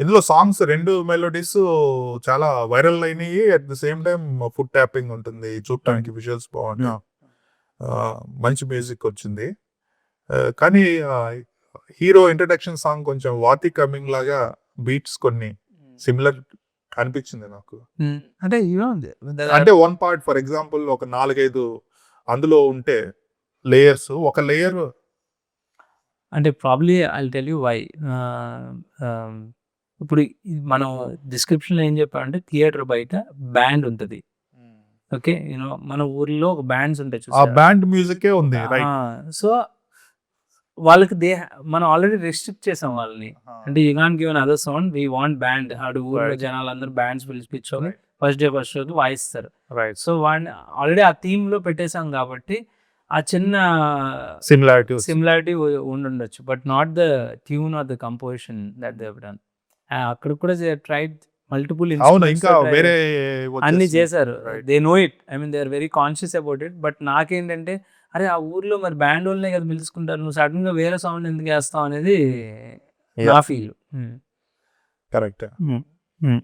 ఇందులో సాంగ్స్ రెండు మెలోడీస్ చాలా వైరల్ అయినాయి. At the same time food tapping ఉంటుంది. చూడటానికి విజువల్స్. ఆ, మంచి మ్యూజిక్ వచ్చింది. కానీ హీరో ఇంట్రడక్షన్ సాంగ్ కొంచెం వాతి కమింగ్ లాగా బీట్స్ కొన్ని సిమిలర్ అనిపించింది నాకు. అంటే యూనో అంటే వన్ పార్ట్ ఫర్ ఎగ్జాంపుల్ ఒక నాలుగైదు అందులో ఉంటే లేయర్స్ ఒక లేయర్ అంటే probably I tell you why ఇప్పుడు మనం డిస్క్రిప్షన్లో ఏం చెప్పామంటే థియేటర్ బయట బ్యాండ్ ఉంటుంది. ఓకే? యూనో మన ఊర్లో ఒక బ్యాండ్స్ ఉంటాయి ఆ? బ్యాండ్ మ్యూజికే ఉంది సో వాళ్ళకి దే మనం ఆల్రెడీ రెస్ట్రిక్ట్ చేసాం వాళ్ళని. అంటే you can given other sound we want band ఆడు ఊర్లో. జనాలు అందరూ బ్యాండ్స్ పిలిపించుకొని. ఫస్ట్ డే ఫస్ట్ షోకి వాయిస్తారు. రైట్ సో వాడిని ఆల్రెడీ ఆ థీమ్లో పెట్టేశాం కాబట్టి ఆ చిన్న సిమిలారిటీ సిమిలారిటీ ఉండుండొచ్చు. But not the tune or the composition that they've done అక్కడ కూడా ట్రైడ్ మల్టిపుల్ అవును ఇంకా వేరే అన్ని చేశారు. They know it I mean they are very conscious about it but నాకేంటంటే అరే ఆ ఊర్లో మరి బ్యాండ్ వాళ్ళనే కదా పిలుచుకుంటారు. నువ్వు సడన్గా వేరే సౌండ్ ఎందుకు వేస్తావు అనేది నా. Feel correct